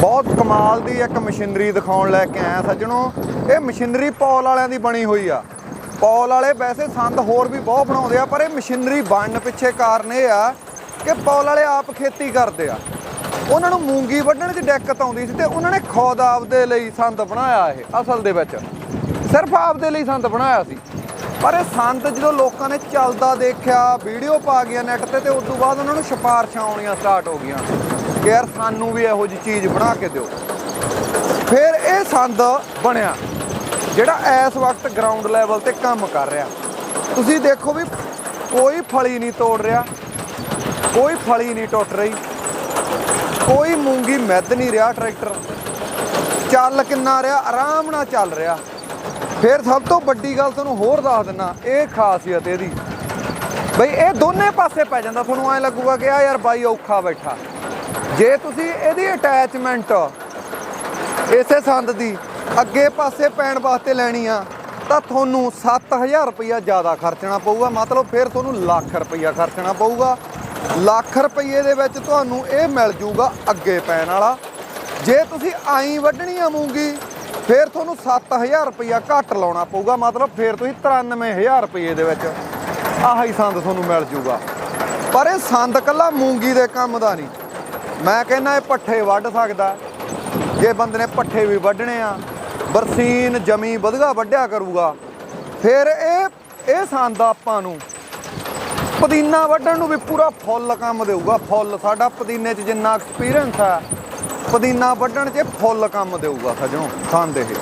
ਬਹੁਤ ਕਮਾਲ ਦੀ ਇੱਕ ਮਸ਼ੀਨਰੀ ਦਿਖਾਉਣ ਲੈ ਕੇ ਆਇਆ ਸੱਜਣੋ। ਇਹ ਮਸ਼ੀਨਰੀ ਪੌਲ ਵਾਲਿਆਂ ਦੀ ਬਣੀ ਹੋਈ ਆ। ਪੌਲ ਵਾਲੇ ਵੈਸੇ ਸੰਦ ਹੋਰ ਵੀ ਬਹੁਤ ਬਣਾਉਂਦੇ ਆ, ਪਰ ਇਹ ਮਸ਼ੀਨਰੀ ਬਣਨ ਪਿੱਛੇ ਕਾਰਨ ਇਹ ਆ ਕਿ ਪੌਲ ਵਾਲੇ ਆਪ ਖੇਤੀ ਕਰਦੇ ਆ। ਉਹਨਾਂ ਨੂੰ ਮੂੰਗੀ ਵੱਢਣ 'ਚ ਦਿੱਕਤ ਆਉਂਦੀ ਸੀ ਤੇ ਉਹਨਾਂ ਨੇ ਖੁਦ ਆਪਦੇ ਲਈ ਸੰਦ ਬਣਾਇਆ ਇਹ, ਅਸਲ ਦੇ ਵਿੱਚ। ਸਿਰਫ ਆਪਦੇ ਲਈ ਸੰਦ ਬਣਾਇਆ ਸੀ। ਪਰ ਇਹ ਸੰਦ ਜਦੋਂ ਲੋਕਾਂ ਨੇ ਚੱਲਦਾ ਦੇਖਿਆ, ਵੀਡੀਓ ਪਾ ਗਿਆ ਨੈਟ ਤੇ ਤੇ ਉਸ ਤੋਂ ਬਾਅਦ ਉਹਨਾਂ ਨੂੰ ਸਿਫਾਰਸ਼ਾਂ ਆਉਣੀਆਂ ਸਟਾਰਟ ਹੋ ਗਈਆਂ। ਕਿ ਯਾਰ ਸਾਨੂੰ ਵੀ ਇਹੋ ਜਿਹੀ ਚੀਜ਼ ਬਣਾ ਕੇ ਦਿਓ। ਫਿਰ ਇਹ ਸੰਦ ਬਣਿਆ, ਜਿਹੜਾ ਇਸ ਵਕਤ ਗਰਾਊਂਡ ਲੈਵਲ ਤੇ ਕੰਮ ਕਰ ਰਿਹਾ। ਤੁਸੀਂ ਦੇਖੋ ਵੀ ਕੋਈ ਫਲੀ ਨਹੀਂ ਤੋੜ ਰਿਹਾ, ਕੋਈ ਫਲੀ ਨਹੀਂ ਟੁੱਟ ਰਹੀ, ਕੋਈ ਮੂੰਗੀ ਮਿੱਧ ਨਹੀਂ ਰਿਹਾ ਟਰੈਕਟਰ। ਚੱਲ ਕਿੰਨਾ ਰਿਹਾ, ਆਰਾਮ ਨਾਲ ਚੱਲ ਰਿਹਾ। ਫਿਰ ਸਭ ਤੋਂ ਵੱਡੀ ਗੱਲ ਤੁਹਾਨੂੰ ਹੋਰ ਦੱਸ ਦਿੰਨਾ, ਇਹ ਖਾਸੀਅਤ ਇਹਦੀ। ਬਈ ਇਹ ਦੋਨੇ ਪਾਸੇ ਪੈ ਜਾਂਦਾ, ਤੁਹਾਨੂੰ ਐ ਲੱਗੂਗਾ ਕਿ ਆ ਯਾਰ ਬਾਈ ਔਖਾ ਬੈਠਾ। ਜੇ ਤੁਸੀਂ ਇਹਦੀ ਅਟੈਚਮੈਂਟ ਇਸੇ ਸੰਦ ਦੀ, ਅੱਗੇ ਪਾਸੇ ਪੈਣ ਵਾਸਤੇ ਲੈਣੀ ਆ, ਤਾਂ ਤੁਹਾਨੂੰ 7000 ਰੁਪਇਆ ਜ਼ਿਆਦਾ ਖਰਚਣਾ ਪਊਗਾ। ਮਤਲਬ ਫਿਰ ਤੁਹਾਨੂੰ ਲੱਖ ਰੁਪਇਆ ਖਰਚਣਾ ਪਊਗਾ। ਲੱਖ ਰੁਪਏ ਦੇ ਵਿੱਚ ਤੁਹਾਨੂੰ ਇਹ ਮਿਲ ਜੂਗਾ ਅੱਗੇ ਪੈਣ ਵਾਲਾ। ਜੇ ਤੁਸੀਂ ਆਈ ਵੱਢਣੀ ਆ ਮੂੰਗੀ, ਫਿਰ ਤੁਹਾਨੂੰ 7000 ਰੁਪਇਆ ਘੱਟ ਲਾਉਣਾ ਪਊਗਾ। ਮਤਲਬ ਫਿਰ ਤੁਸੀਂ 93000 ਰੁਪਏ ਦੇ ਵਿੱਚ ਆਹੀ ਸੰਦ ਤੁਹਾਨੂੰ ਮਿਲ ਜੂਗਾ। ਪਰ ਇਹ ਸੰਦ ਕੱਲਾ ਮੂੰਗੀ ਦੇ ਕੰਮ ਦਾ ਨਹੀਂ। ਮੈਂ ਕਹਿੰਦਾ ਇਹ ਪੱਠੇ ਵੱਢ ਸਕਦਾ। ਜੇ ਬੰਦੇ ਨੇ ਪੱਠੇ ਵੀ ਵੱਢਣੇ ਆ, ਬਰਸੀਨ ਜਮੀ ਵਧਗਾ ਵੱਢਿਆ ਕਰੂਗਾ। ਫਿਰ ਇਹ ਇਹ ਸੰਦ ਆਪਾਂ ਨੂੰ ਪੁਦੀਨਾ ਵੱਢਣ ਨੂੰ ਵੀ ਪੂਰਾ ਫੁੱਲ ਕੰਮ ਦੇਊਗਾ, ਫੁੱਲ। ਸਾਡਾ ਪੁਦੀਨੇ 'ਚ ਜਿੰਨਾ ਐਕਸਪੀਰੀਅੰਸ ਆ, ਪੁਦੀਨਾ ਵੱਢਣ 'ਚ ਇਹ ਫੁੱਲ ਕੰਮ ਦੇਊਗਾ ਸਜਣੋ, ਸੰਦ ਇਹ।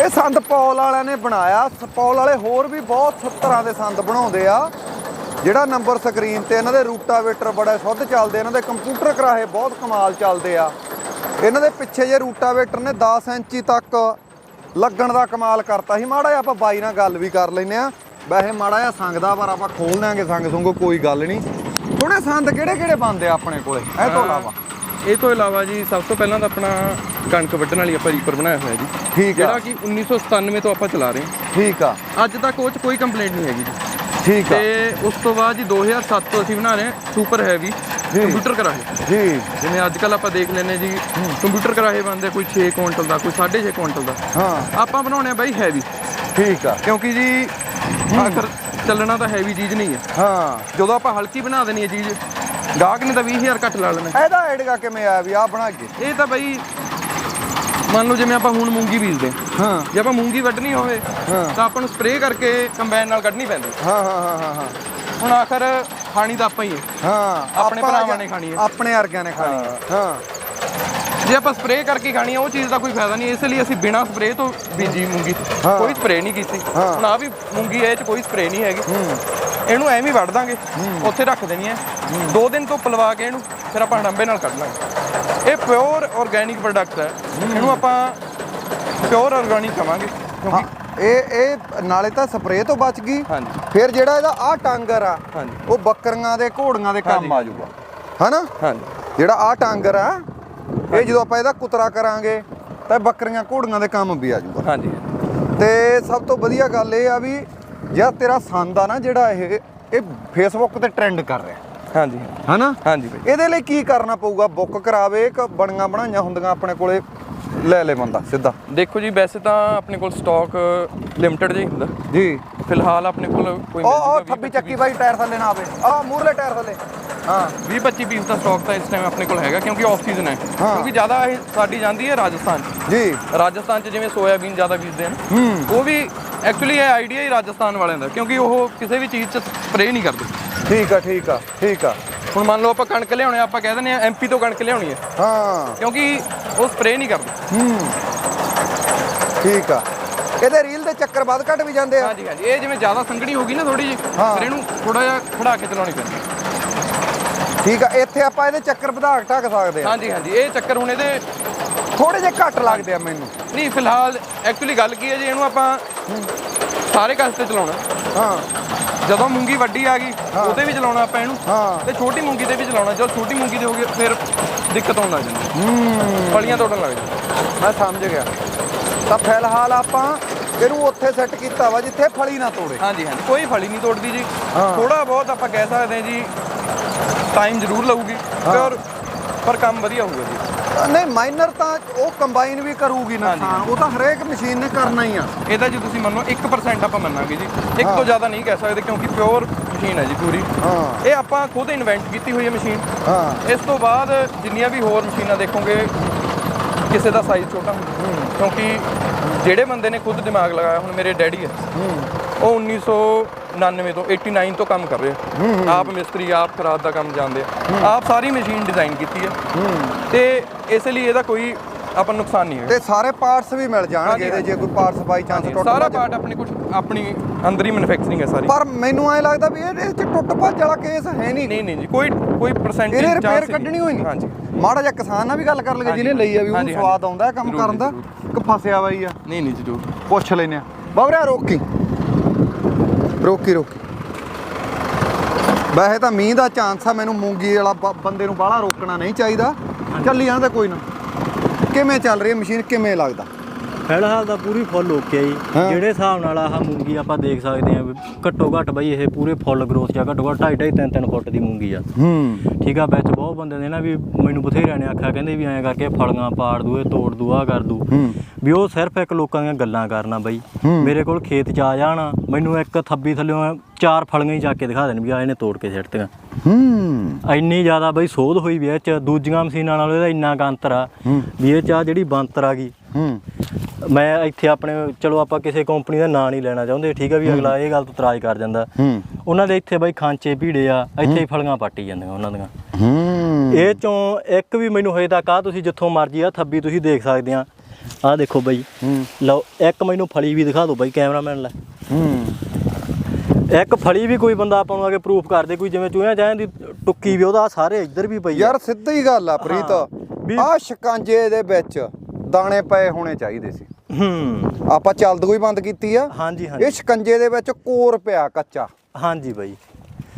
ਇਹ ਸੰਦ ਪੌਲ ਵਾਲਿਆਂ ਨੇ ਬਣਾਇਆ। ਪੌਲ ਵਾਲੇ ਹੋਰ ਵੀ ਬਹੁਤ ਤਰ੍ਹਾਂ ਦੇ ਸੰਦ ਬਣਾਉਂਦੇ ਆ। ਜਿਹੜਾ ਨੰਬਰ ਸਕਰੀਨ ਤੇ ਇਹਨਾਂ ਦੇ ਰੂਟਾਵੇਟਰ ਬੜਾ ਸੁੱਧ ਚੱਲਦੇ ਇਹਨਾਂ ਦੇ ਕੰਪਿਊਟਰ ਕਰਾਹੇ ਬਹੁਤ ਕਮਾਲ ਚੱਲਦੇ ਆ। ਇਹਨਾਂ ਦੇ ਪਿੱਛੇ ਜੇ ਰੂਟਾਵੇਟਰ ਨੇ 10 ਇੰਚੀ ਤੱਕ ਲੱਗਣ ਦਾ ਕਮਾਲ ਕਰਤਾ ਸੀ। ਮਾੜਾ ਜਿਹਾ ਆਪਾਂ ਬਾਈ ਨਾਲ ਗੱਲ ਵੀ ਕਰ ਲੈਨੇ ਆ। ਵੈਸੇ ਮਾੜਾ ਜਿਹਾ ਸੰਗਦਾ ਪਰ ਆਪਾਂ ਖੋਲ ਦਿਆਂਗੇ ਸੰਗ ਸੰਗੋ ਕੋਈ ਗੱਲ ਨਹੀਂ। ਥੋੜੇ ਸੰਦ ਕਿਹੜੇ ਕਿਹੜੇ ਬੰਦੇ ਆ ਆਪਣੇ ਕੋਲੇ? ਇਹ ਤੋਂ ਇਲਾਵਾ। ਇਹ ਤੋਂ ਇਲਾਵਾ ਜੀ ਸਭ ਤੋਂ ਪਹਿਲਾਂ ਤਾਂ ਆਪਣਾ ਕਣਕ ਵੱਢਣ ਵਾਲੀ ਆਪਾਂ ਰੀਪਰ ਬਣਾਇਆ ਹੋਇਆ ਜੀ। ਠੀਕ ਆ। ਜਿਹੜਾ ਕਿ 1997 ਤੋਂ ਆਪਾਂ ਚਲਾ ਰਹੇ ਠੀਕ ਆ। ਹਾਂ ਅੱਜ ਤੱਕ ਉਹ 'ਚ ਕੋਈ ਕੰਪਲੇਂਟ ਨਹੀਂ ਹੈਗੀ ਜੀ। ਠੀਕ ਆ। ਤੇ ਉਸ ਤੋਂ ਬਾਅਦ ਜੀ 2007 ਤੋਂ ਅਸੀਂ ਬਣਾ ਰਹੇ ਹਾਂ ਸੁਪਰ ਹੈਵੀ ਕੰਪਿਊਟਰ ਕਰਾਹੇ। ਜੀ। ਜਿਵੇਂ ਅੱਜ ਕੱਲ ਆਪਾਂ ਦੇਖ ਲੈਨੇ ਜੀ ਕੰਪਿਊਟਰ ਕਰਾਹੇ ਬੰਦੇ ਕੋਈ 6 ਕੁਇੰਟਲ ਦਾ ਕੋਈ 6.5 ਕੁਇੰਟਲ ਦਾ। ਹਾਂ। ਆਪਾਂ ਬਣਾਉਣੇ ਆ ਬਾਈ ਹੈਵੀ। ਠੀਕ ਆ। ਕਿਉਂਕਿ ਜੀ ਆਖਰ ਚੱਲਣਾ ਤਾਂ ਹੈਵੀ ਚੀਜ਼ ਨਹੀਂ ਹੈ ਹਾਂ। ਜਦੋਂ ਆਪਾਂ ਹਲਕੀ ਬਣਾ ਦੇਣੀ ਹੈ ਚੀਜ਼ ਗਾਹਕ ਨੇ ਤਾਂ 20000 ਘੱਟ ਲਾ ਲੈਣਾ। ਇਹਦਾ ਆਈਡੀਆ ਕਿਵੇਂ ਆਇਆ ਵੀ ਆ ਬਣਾ ਕੇ ਇਹ ਤਾਂ ਬਾਈ ਮੰਨ ਲਓ ਜਿਵੇਂ ਆਪਾਂ ਹੁਣ ਮੂੰਗੀ ਬੀਜਦੇ ਹਾਂ। ਜੇ ਆਪਾਂ ਮੂੰਗੀ ਵੱਢਣੀ ਹੋਵੇ ਹਾਂ। ਤਾਂ ਆਪਾਂ ਨੂੰ ਸਪਰੇਅ ਕਰਕੇ ਕੰਬਾਈਨ ਨਾਲ ਕੱਢਣੀ ਪੈਂਦੀ। ਹਾਂ ਹਾਂ ਹਾਂ ਹਾਂ ਹਾਂ। ਹੁਣ ਆਖਰ ਖਾਣੀ ਤਾਂ ਆਪਾਂ ਹੀ ਹੈ। ਹਾਂ ਆਪਣੇ ਆਪਾਂ ਭਰਾਵਾਂ ਨੇ ਖਾਣੀ ਹੈ। ਆਪਣੇ ਵਰਗਿਆਂ ਨੇ ਖਾਣੀ ਹੈ। ਹਾਂ। ਜੇ ਆਪਾਂ ਸਪਰੇਅ ਕਰਕੇ ਖਾਣੀ ਆ ਉਹ ਚੀਜ਼ ਦਾ ਕੋਈ ਫਾਇਦਾ ਨਹੀਂ। ਇਸ ਲਈ ਅਸੀਂ ਬਿਨਾਂ ਸਪਰੇਅ ਤੋਂ ਬੀਜੀ ਮੂੰਗੀ। ਕੋਈ ਸਪਰੇਅ ਨਹੀਂ ਕੀਤੀ। ਹੁਣ ਆ ਵੀ ਮੂੰਗੀ ਇਹ ਚ ਕੋਈ ਸਪਰੇਅ ਨਹੀਂ ਹੈਗੀ। ਇਹਨੂੰ ਐਵੇਂ ਹੀ ਵੱਢ ਦਾਂਗੇ। ਉੱਥੇ ਰੱਖ ਦੇਣੀ ਹੈ। ਦੋ ਦਿਨ ਤੋਂ ਪਲਵਾ ਕੇ ਇਹਨੂੰ ਫਿਰ ਆਪਾਂ ਡੰਬੇ ਨਾਲ ਕੱਢ ਲਾਂਗੇ। ਇਹ ਪਿਓਰ ਆਰਗੇਨਿਕ ਪ੍ਰੋਡਕਟ ਹੈ। ਇਹਨੂੰ ਆਪਾਂ ਪਿਓਰ ਆਰਗੇਨਿਕ ਕਵਾਂਗੇ ਕਿਉਂਕਿ ਇਹ ਇਹ ਨਾਲੇ ਤਾਂ ਸਪਰੇਅ ਤੋਂ ਬਚ ਗਈ। ਹਾਂਜੀ। ਫਿਰ ਜਿਹੜਾ ਇਹਦਾ ਆ ਟਾਂਗਰ ਆ ਹਾਂਜੀ। ਉਹ ਬੱਕਰੀਆਂ ਦੇ ਘੋੜੀਆਂ ਦੇ ਕੰਮ। ਆ ਜਾਊਗਾ। ਹਨਾ? ਹਾਂਜੀ। ਜਿਹੜਾ ਆ ਟਾਂਗਰ ਆ ਇਹ ਜਦੋਂ ਆਪਾਂ ਇਹਦਾ ਕੁਤਰਾ ਕਰਾਂਗੇ ਤਾਂ ਬੱਕਰੀਆਂ ਘੋੜੀਆਂ ਦੇ ਕੰਮ ਵੀ ਆ ਜਾਊਗਾ। ਹਾਂਜੀ। ਤੇ ਸਭ ਤੋਂ ਵਧੀਆ ਗੱਲ ਇਹ ਆ ਵੀ ਜਿਹੜਾ ਤੇਰਾ ਸੰਦ ਆ ਨਾ ਜਿਹੜਾ ਇਹ ਇਹ ਫੇਸਬੁੱਕ ਤੇ ਟ੍ਰੈਂਡ ਕਰ ਰਿਹਾ। ਹਾਂਜੀ। ਹਨਾ? ਹਾਂਜੀ ਬਾਈ ਇਹਦੇ ਲਈ ਕੀ ਕਰਨਾ ਪਊਗਾ? ਬੁੱਕ ਕਰਾਵੇ ਕਿ ਬਣੀਆਂ ਬਣਾਈਆਂ ਹੁੰਦੀਆਂ ਆਪਣੇ ਕੋਲੇ। ਲੈ ਲੈ ਬੰਦਾ ਸਿੱਧਾ। ਦੇਖੋ ਜੀ ਵੈਸੇ ਤਾਂ ਆਪਣੇ ਕੋਲ ਸਟਾਕ ਲਿਮਟਿਡ ਹੀ ਹੁੰਦਾ। ਜੀ। ਫਿਲਹਾਲ ਆਪਣੇ ਕੋਲ ਕੋਈ ਉਹ ਉਹ ਥੱਬੀ ਚੱਕੀ ਬਾਈ ਟਾਇਰ ਥੱਲੇ ਨਾ ਆਵੇ। ਆ ਮੂਰਲੇ ਟਾਇਰ ਥੱਲੇ। ਹਾਂ। 20 25 ਪੀਸ ਦਾ ਸਟਾਕ ਤਾਂ ਇਸ ਟਾਈਮ ਆਪਣੇ ਕੋਲ ਹੈਗਾ ਕਿਉਂਕਿ ਆਫ ਸੀਜ਼ਨ ਹੈ। ਕਿਉਂਕਿ ਜ਼ਿਆਦਾ ਇਹ ਸਾਡੀ ਜਾਂਦੀ ਹੈ ਰਾਜਸਥਾਨ ਜੀ। ਰਾਜਸਥਾਨ 'ਚ ਜਿਵੇਂ ਸੋਇਆਬੀਨ ਜ਼ਿਆਦਾ ਬੀਜਦੇ ਹਨ ਉਹ ਵੀ ਐਕਚੁਅਲੀ ਇਹ ਆਈਡੀਆ ਹੀ ਰਾਜਸਥਾਨ ਵਾਲਿਆਂ ਦਾ ਕਿਉਂਕਿ ਉਹ ਕਿਸੇ ਵੀ ਚੀਜ਼ 'ਚ ਸਪਰੇਅ ਨਹੀਂ ਕਰਦੇ। ਠੀਕ ਆ ਠੀਕ ਆ ਠੀਕ ਆ। ਹੁਣ ਮੰਨ ਲਓ ਆਪਾਂ ਕਣਕ ਲਿਆਉਣੇ ਆਪਾਂ ਕਹਿ ਦਿੰਦੇ ਆ ਐਮਪੀ ਤੋਂ ਕਣਕ ਲਿਆਉਣੀ ਹੈ ਹਾਂ। ਕਿਉਂਕਿ ਉਹ ਸਪਰੇਅ ਨਹੀਂ ਕਰਦੇ। ਹੂੰ। ਠੀਕ ਆ। ਇਹਦੇ ਰੀਲ ਦੇ ਚੱਕਰ ਵੱਧ ਘੱਟ ਵੀ ਜਾਂਦੇ ਆ। ਹਾਂਜੀ ਹਾਂਜੀ। ਇਹ ਜਿਵੇਂ ਜ਼ਿਆਦਾ ਸੰਘਣੀ ਹੋ ਗਈ ਨਾ ਥੋੜੀ ਜਿਹੀ ਹਾਂ। ਫਿਰ ਇਹਨੂੰ ਥੋੜਾ ਜਿਹਾ ਖੜਾ ਕੇ ਚਲਾਉਣੀ ਪੈਂਦੀ। ਹੈ। ਠੀਕ ਆ। ਇੱਥੇ ਆਪਾਂ ਇਹਦੇ ਚੱਕਰ ਵਧਾ ਢੱਕ ਸਕਦੇ ਆ। ਹਾਂਜੀ ਹਾਂਜੀ। ਇਹ ਚੱਕਰ ਹੁਣ ਇਹਦੇ ਥੋੜੇ ਜਿਹੇ ਘੱਟ ਲੱਗਦੇ ਆ ਮੈਨੂੰ। ਨਹੀਂ ਫਿਲਹਾਲ ਐਕਚੁਅਲੀ ਗੱਲ ਕੀ ਹੈ ਜੀ ਇਹਨੂੰ ਆਪਾਂ ਸਾਰੇ ਕਸ ਤੇ ਚਲਾਉਣਾ। ਹਾਂ। ਜਦੋਂ ਮੂੰਗੀ ਵੱਡੀ ਆ ਗਈ। ਉਹਦੇ ਵੀ ਚਲਾਉਣਾ ਆਪਾਂ ਇਹਨੂੰ। ਹਾਂ। ਤੇ ਛੋਟੀ ਮੂੰਗੀ ਤੇ ਵੀ ਚਲਾਉਣਾ ਜਦੋਂ ਛੋਟੀ ਮੂੰਗੀ ਤੇ ਹੋ ਗਈ ਫਿਰ ਦਿੱਕਤ ਆਉਣ ਲੱਗ ਜਾਂਦੀ। ਹੂੰ। ਫਲੀਆਂ ਤੋੜਨ ਲੱਗ ਜਾਂਦੀ। ਮੈਂ ਸਮਝ ਗਿਆ। ਤਾਂ ਫਿਲਹਾਲ ਆਪਾਂ ਇਹਨੂੰ ਉੱਥੇ ਸੈੱਟ ਕੀਤਾ ਵਾ ਜਿੱਥੇ ਫਲੀ ਨਾ ਤੋੜੇ। ਹਾਂਜੀ ਹਾਂਜੀ। ਕੋਈ ਫਲੀ ਨਹੀਂ ਤੋੜਦੀ ਜੀ। ਥੋੜਾ ਬਹੁਤ ਆਪਾਂ ਕਹਿ ਸਕਦੇ ਹਾਂ ਜੀ ਟਾਈਮ ਜ਼ਰੂਰ ਲਊਗੀ। ਪਰ ਪਰ ਕੰਮ ਵਧੀਆ ਹੋਊਗਾ ਜੀ। ਨਹੀਂ ਮਾਈਨਰ ਤਾਂ ਉਹ ਕੰਬਾਈਨ ਵੀ ਕਰੂਗੀ ਨੁਕਸਾਨ ਉਹ ਤਾਂ ਹਰੇਕ ਮਸ਼ੀਨ ਨੇ ਕਰਨਾ ਹੀ ਆ। ਇਹਦਾ ਜੇ ਤੁਸੀਂ ਮੰਨੋ 1% ਆਪਾਂ ਮੰਨਾਂਗੇ ਜੀ। ਇੱਕ। ਤੋਂ ਜ਼ਿਆਦਾ ਨਹੀਂ ਕਹਿ ਸਕਦੇ ਕਿਉਂਕਿ ਪਿਓਰ ਮਸ਼ੀਨ ਹੈ ਜੀ ਪੂਰੀ। ਹਾਂ। ਇਹ ਆਪਾਂ ਖੁਦ ਇਨਵੈਂਟ ਕੀਤੀ ਹੋਈ ਹੈ ਮਸ਼ੀਨ ਹਾਂ। ਇਸ ਤੋਂ ਬਾਅਦ ਜਿੰਨੀਆਂ ਵੀ ਹੋਰ ਮਸ਼ੀਨਾਂ ਦੇਖੋਗੇ ਕਿਸੇ ਦਾ ਸਾਈਜ਼ ਛੋਟਾ ਹੁੰਦਾ। ਕਿਉਂਕਿ ਜਿਹੜੇ ਬੰਦੇ ਨੇ ਖੁਦ ਦਿਮਾਗ ਲਗਾਇਆ ਹੁਣ ਮੇਰੇ ਡੈਡੀ ਹੈ। ਉਹ 1999 ਤੋਂ 89 ਤੋਂ ਕੰਮ ਕਰ ਰਹੇ। ਆਪ ਮਿਸਤਰੀ ਆਪ ਖਰਾਦ ਦਾ ਕੰਮ ਜਾਣਦੇ ਆ। ਆਪ ਸਾਰੀ ਮਸ਼ੀਨ ਡਿਜ਼ਾਈਨ ਕੀਤੀ ਹੈ। ਤੇ ਇਸ ਲਈ ਇਹਦਾ ਕੋਈ ਆਪਾਂ ਨੂੰ ਨੁਕਸਾਨ ਨਹੀਂ ਹੋਇਆ। ਤੇ ਸਾਰੇ ਪਾਰਟਸ ਵੀ ਮਿਲ ਜਾਣਗੇ ਇਹਦੇ ਜੇ ਕੋਈ ਪਾਰਟਸ ਬਾਈ ਚਾਂਸ ਟੁੱਟ ਸਾਰਾ ਪਾਰਟ ਆਪਣੀ ਕੁਝ ਆਪਣੀ ਅੰਦਰ ਹੀ ਮੈਨੂਫੈਕਚਰਿੰਗ ਹੈ ਸਾਰੀ। ਪਰ ਮੈਨੂੰ ਐ ਲੱਗਦਾ ਵੀ ਇਹਦੇ ਚ ਟੁੱਟ ਭੱਜ ਵਾਲਾ ਕੇਸ ਹੈ ਨਹੀਂ। ਨਹੀਂ ਨਹੀਂ ਜੀ ਕੋਈ ਕੋਈ ਪਰਸੈਂਟੇਜ ਇਹਨੇ ਰਿਪੇਅਰ ਕੱਢਣੀ ਹੋਈ ਨਹੀਂ। ਹਾਂਜੀ। ਮਾੜਾ ਜਿਹਾ ਕਿਸਾਨ ਨਾਲ ਵੀ ਗੱਲ ਕਰ ਹਾਂਜੀ, ਜਿਹਨੇ ਲਈ ਆ ਵੀ ਉਹਨੂੰ ਸਵਾਦ ਆਉਂਦਾ ਕੰਮ ਕਰਨ ਦਾ। ਕਿ ਫਸਿਆ ਬਾਈ ਆ। ਨਹੀਂ ਨਹੀਂ ਜ਼ਰੂਰ। ਪੁੱਛ ਲੈਨੇ ਆ ਬਾਬਰਿਆ ਰੋਕੀ। ਰੋਕੀ ਰੋਕੀ। ਵੈਸੇ ਤਾਂ ਮੀਂਹ ਦਾ ਚਾਂਸ ਆ ਮੈਨੂੰ ਮੂੰਗੀ ਵਾਲਾ ਬੰਦੇ ਨੂੰ ਬਾਹਲਾ ਰੋਕਣਾ ਨਹੀਂ ਚਾਹੀਦਾ। ਚੱਲੀ ਜਾਂਦਾ ਕੋਈ ਨਾ। ਕਿਵੇਂ ਚੱਲ ਰਹੀ ਹੈ ਮਸ਼ੀਨ? ਕਿਵੇਂ ਲੱਗਦਾ? ਫਿਲਹਾਲ ਤਾਂ ਪੂਰੀ ਫੁੱਲ ਓਕੇ ਆ ਜੀ। ਹਾਂ। ਜਿਹੜੇ ਹਿਸਾਬ ਨਾਲ ਆਹ ਮੂੰਗੀ ਆਪਾਂ ਦੇਖ ਸਕਦੇ ਆ ਘੱਟੋ ਘੱਟ ਬਈ ਇਹ ਪੂਰੇ ਫੁੱਲ ਗਰੋਥ ਜਾਂ ਘੱਟੋ ਘੱਟ 2.5 3 3 ਫੁੱਟ ਦੀ ਮੂੰਗੀ ਆ। ਹੂੰ। ਠੀਕ ਆ ਵਿੱਚ ਬਹੁਤ ਬੰਦੇ ਨੇ ਨਾ ਵੀ ਮੈਨੂੰ ਬਥੇਰਿਆਂ ਨੇ ਆਖਿਆ ਕਹਿੰਦੇ ਵੀ ਐਂ ਕਰਕੇ ਫਲੀਆਂ ਪਾੜ ਦੂ ਇਹ ਤੋੜ ਦੂ ਆ ਕਰ ਦੂ। ਹੂੰ। ਵੀ ਉਹ ਸਿਰਫ ਇੱਕ ਲੋਕਾਂ ਦੀਆਂ ਗੱਲਾਂ ਕਰਨਾ ਬਈ। ਮੇਰੇ ਕੋਲ ਖੇਤ 'ਚ ਆ ਜਾਣ ਮੈਨੂੰ ਇੱਕ ਥੱਬੀ ਥੱਲਿਓਂ ਚਾਰ ਫਲੀਆਂ ਹੀ ਜਾ ਕੇ ਦਿਖਾ ਦੇਣ ਵੀ ਆ ਇਹਨੇ ਤੋੜ ਕੇ ਸਿੱਟਤੀਆਂ ਹੂੰ। ਇੰਨੀ ਜ਼ਿਆਦਾ ਬਈ ਸੋਧ ਹੋਈ ਵੀ ਇਹ ਚ ਦੂਜੀਆਂ ਮਸ਼ੀਨਾਂ ਨਾਲੋਂ ਇਹਦਾ ਇੰਨਾ ਕੁ ਅੰਤਰ ਆ ਵੀ ਇਹ ਚ ਆ ਜਿਹੜੀ ਬੰਤਰ ਆ ਗਈ। ਹੂੰ। ਮੈਂ ਇੱਥੇ ਆਪਣੇ ਚਲੋ ਆਪਾਂ ਕਿਸੇ ਕੰਪਨੀ ਦਾ ਨਾਂ ਨਹੀਂ ਲੈਣਾ ਚਾਹੁੰਦੇ ਠੀਕ ਆ ਵੀ ਅਗਲਾ ਇਹ ਗੱਲ ਤੋਂ ਇਤਰਾਜ਼ ਕਰ ਜਾਂਦਾ। ਉਹਨਾਂ ਦੇ ਇੱਥੇ ਬਈ ਖਾਂਚੇ ਭੀੜੇ ਆ ਇੱਥੇ ਹੀ ਫਲੀਆਂ ਪਾਟੀ ਜਾਂਦੀਆਂ ਉਹਨਾਂ ਦੀਆਂ। ਇਹ ਚੋਂ ਇੱਕ ਵੀ ਮੈਨੂੰ ਹਜੇ ਤੱਕ ਆ ਤੁਸੀਂ ਜਿੱਥੋਂ ਮਰਜ਼ੀ ਆ ਥੱਬੀ ਤੁਸੀਂ ਦੇਖ ਸਕਦੇ ਆ। ਆਹ ਦੇਖੋ ਬਈ। ਲਓ ਇੱਕ ਮੈਨੂੰ ਫਲੀ ਵੀ ਦਿਖਾ ਦਿਓ ਬਈ ਕੈਮਰਾਮੈਨ ਲੈ। ਇੱਕ ਫਲੀ ਵੀ ਕੋਈ ਬੰਦਾ ਆਪਾਂ ਨੂੰ ਆ ਕੇ ਪ੍ਰੂਫ ਕਰ ਦੇ ਕੋਈ ਜਿਵੇਂ ਚੂਹਿਆਂ ਚਾਹਾਂ ਦੀ ਟੁੱਕੀ ਵੀ ਉਹਦਾ ਸਾਰੇ ਇੱਧਰ ਵੀ ਪਈ ਯਾਰ ਸਿੱਧੀ ਗੱਲ ਆ ਪ੍ਰੀਤ। ਆ ਸ਼ਿਕੰਜੇ ਦੇ ਵਿੱਚ ਦਾਣੇ ਪਏ ਹੋਣੇ ਚਾਹੀਦੇ ਸੀ। ਹੂੰ। ਆਪਾਂ ਚੱਲਦ ਕੋਈ ਬੰਦ ਕੀਤੀ ਆ? ਹਾਂਜੀ ਇਹ ਹਾਂਜੀ ਸ਼ਿਕੰਜੇ ਦੇ ਵਿੱਚ ਕੋਰ ਪਿਆ ਕੱਚਾ। ਹਾਂਜੀ ਬਈ।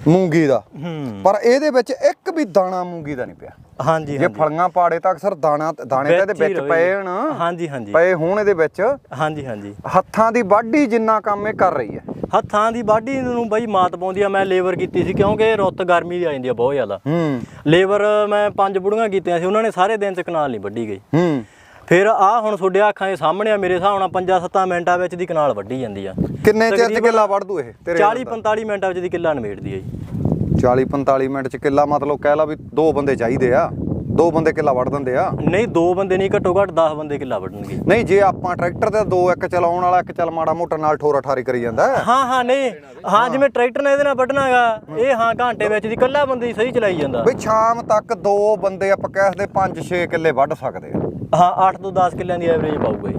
ਮੂੰਗੀ ਦਾ। ਹੂੰ। ਪਰ ਇਹਦੇ ਵਿੱਚ ਇੱਕ ਵੀ ਦਾਣਾ ਮੂੰਗੀ ਦਾ ਨਹੀਂ ਪਿਆ। ਹਾਂਜੀ ਜੇ ਫਲੀਆਂ ਪਾੜੇ ਤਾਂ ਅਕਸਰ ਦਾਣਾ ਦਾਣੇ ਤਾਂ ਇਹਦੇ ਵਿੱਚ ਹੀ। ਪਏ ਹਨ। ਹਾਂਜੀ ਹਾਂਜੀ। ਪਏ ਹੋਣ ਇਹਦੇ ਵਿੱਚ। ਹਾਂਜੀ ਹਾਂਜੀ। ਹੱਥਾਂ ਦੀ ਵਾਢੀ ਜਿੰਨਾ ਕੰਮ ਇਹ ਕਰ ਰਹੀ ਹੈ। ਹੱਥਾਂ ਦੀ ਵਾਢੀ ਨੂੰ ਬਈ ਮਾਤ ਪਾਉਂਦੀ ਆ। ਮੈਂ ਲੇਬਰ ਕੀਤੀ ਸੀ ਕਿਉਂਕਿ ਇਹ ਰੁੱਤ ਗਰਮੀ ਦੀ ਆ ਜਾਂਦੀ ਆ ਬਹੁਤ ਜ਼ਿਆਦਾ। ਹੂੰ। ਲੇਬਰ ਮੈਂ ਪੰਜ ਬੁੜੀਆਂ ਕੀਤੀਆਂ ਸੀ। ਉਹਨਾਂ ਨੇ ਸਾਰੇ ਦਿਨ ਚ ਕਨਾਲ ਨਹੀਂ ਵੱਢੀ ਗਈ। ਹੂੰ। ਫਿਰ ਆ ਹੁਣ ਤੁਹਾਡੇ ਅੱਖਾਂ ਦੇ ਸਾਹਮਣੇ ਆ ਮੇਰੇ ਹਿਸਾਬ ਨਾਲ 5-7 ਮਿੰਟਾਂ ਵਿੱਚ ਦੀ ਕਨਾਲ ਵੱਢੀ ਜਾਂਦੀ ਆ। ਕਿੰਨੇ ਚਿਰ ਚ ਕਿੱਲਾ ਵੱਢ ਦੂ ਇਹ ਤੇਰੇ 40-45 ਮਿੰਟਾਂ ਵਿੱਚ ਦੀ ਕਿੱਲਾ ਨਵੇੜਦੀ ਆ ਜੀ। 40 45 ਮਿੰਟ ਚ ਕਿੱਲਾ ਮਤਲਬ ਕਹਿ ਲਾ ਵੀ ਦੋ ਬੰਦੇ ਚਾਹੀਦੇ ਆ ਦੋ ਬੰਦੇ ਕਿੱਲਾ ਵੱਢ ਦਿੰਦੇ ਆ। ਨਹੀਂ ਦੋ ਬੰਦੇ ਨਹੀਂ ਘੱਟੋ ਘੱਟ 10 ਬੰਦੇ ਕਿੱਲਾ ਵੱਢਣਗੇ। ਨਹੀਂ ਜੇ ਆਪਾਂ ਟਰੈਕਟਰ ਤੇ ਦੋ ਇੱਕ ਚਲਾਉਣ ਵਾਲਾ ਇੱਕ ਚੱਲ ਮਾੜਾ ਮੋਟਾ ਨਾਲ ਠੋਰਾ ਠਾਰੀ ਕਰੀ ਜਾਂਦਾ। ਹੈ। ਹਾਂ ਨਹੀਂ। ਹਾਂ ਜਿਵੇਂ ਟਰੈਕਟਰ ਨੇ ਇਹਦੇ ਨਾਲ ਵੱਢਣਾਗਾ ਇਹ ਹਾਂ ਘੰਟੇ ਵਿੱਚ ਦੀ ਕੱਲਾ ਬੰਦੇ ਹੀ ਸਹੀ ਚਲਾਈ ਜਾਂਦਾ। ਬਈ ਸ਼ਾਮ ਤੱਕ ਦੋ ਬੰਦੇ ਆਪਾਂ ਕਹਿ ਸਕਦੇ 5-6 ਕਿੱਲੇ ਵੱਢ ਸਕਦੇ ਆ। ਹਾਂ 8 ਤੋਂ 10 ਕਿੱਲਿਆਂ ਦੀ ਐਵਰੇਜ ਪਾਊਗਾ ਜੀ।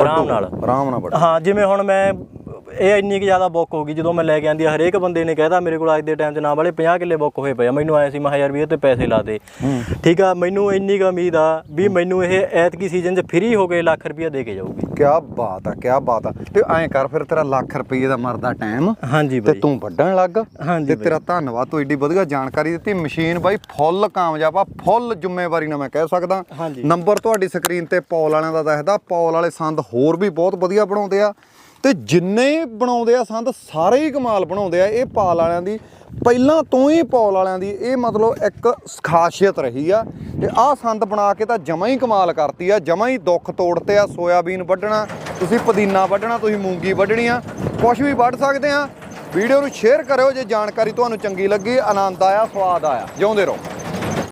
ਆਰਾਮ ਨਾਲ। ਆਰਾਮ ਨਾਲ ਵੱਢ ਹਾਂ ਜਿਵੇਂ ਹੁਣ ਮੈਂ ਇਹ ਇੰਨੀ ਕਿ ਜ਼ਿਆਦਾ ਬੁੱਕ ਹੋ ਗਈ ਜਦੋਂ ਮੈਂ ਲੈ ਕੇ ਆਂਦੀ ਹਰੇਕ ਬੰਦੇ ਨੇ ਕਹਿਦਾ ਮੇਰੇ ਕੋਲ ਅੱਜ ਦੇ ਟਾਈਮ 'ਚ ਨਾ ਵਾਲੇ 50 ਕਿੱਲੇ ਬੁੱਕ ਹੋਏ ਪਏ ਆ। ਮੈਨੂੰ ਆਇਆ ਸੀ ਮੈਂ ਯਾਰ ਵੀ ਇਹ ਤੇ ਪੈਸੇ ਲਾ ਦੇ। ਠੀਕ ਆ ਮੈਨੂੰ ਇੰਨੀ ਕੁ ਉਮੀਦ ਆ ਵੀ ਮੈਨੂੰ ਇਹ ਐਤਕੀ ਸੀਜ਼ਨ 'ਚ ਫ੍ਰੀ ਹੋ ਕੇ ਲੱਖ ਰੁਪਇਆ ਦੇ ਕੇ ਜਾਊਗੀ। ਕਿਆ ਬਾਤ ਆ ਕਿਆ ਬਾਤ ਆ। ਤੇ ਐਂ ਕਰ ਫਿਰ ਤੇਰਾ ਲੱਖ ਰੁਪਏ ਦਾ ਮਰਦਾ ਟਾਈਮ ਹਾਂਜੀ ਤੇ ਬਾਈ। ਤੂੰ ਵੱਢਣ ਲੱਗ। ਹਾਂਜੀ ਤੇ। ਤੇਰਾ ਧੰਨਵਾਦ ਤੂੰ ਏਡੀ ਵਧੀਆ ਜਾਣਕਾਰੀ ਦਿੱਤੀ। ਮਸ਼ੀਨ ਬਾਈ ਫੁੱਲ ਕਾਮਯਾਬ ਆ ਫੁੱਲ ਜ਼ਿੰਮੇਵਾਰੀ ਨਾਲ ਮੈਂ ਕਹਿ ਸਕਦਾ। ਨੰਬਰ ਤੁਹਾਡੀ ਸਕਰੀਨ ਤੇ ਪੌਲ ਵਾਲਿਆਂ ਦਾ ਦੱਸਦਾ। ਪੌਲ ਵਾਲੇ ਸੰਦ ਹੋਰ ਵੀ ਬਹੁਤ ਵਧੀਆ ਬਣਾਉਂਦੇ ਆ। ਤੇ ਜਿੰਨੇ ਬਣਾਉਂਦੇ ਆ ਸੰਦ, ਸਾਰੇ ਹੀ ਕਮਾਲ ਬਣਾਉਂਦੇ ਆ। ਇਹ ਪਾਲ ਵਾਲਿਆਂ ਦੀ, ਪਹਿਲਾਂ ਤੋਂ ਹੀ ਪੌਲ ਵਾਲਿਆਂ ਦੀ ਇਹ ਮਤਲਬ ਇੱਕ ਖਾਸੀਅਤ ਰਹੀ ਆ। ਤੇ ਆਹ ਸੰਦ ਬਣਾ ਕੇ ਤਾਂ ਜਮਾ ਹੀ ਕਮਾਲ ਕਰਤੀ ਆ, ਜਮਾ ਹੀ ਦੁੱਖ ਤੋੜਤੇ ਆ, ਸੋਇਆਬੀਨ ਵੱਢਣਾ, ਤੁਸੀਂ ਪੁਦੀਨਾ ਵੱਢਣਾ, ਤੁਸੀਂ ਮੂੰਗੀ ਵੱਢਣੀ ਆ ਕੁਝ ਵੀ ਵੱਢ ਸਕਦੇ ਆ। ਵੀਡੀਓ ਨੂੰ ਸ਼ੇਅਰ ਕਰਿਓ, ਜੇ ਜਾਣਕਾਰੀ ਤੁਹਾਨੂੰ ਚੰਗੀ ਲੱਗੀ, ਆਨੰਦ ਆਇਆ, ਸਵਾਦ ਆਇਆ। ਜਿਉਂਦੇ ਰਹੋ।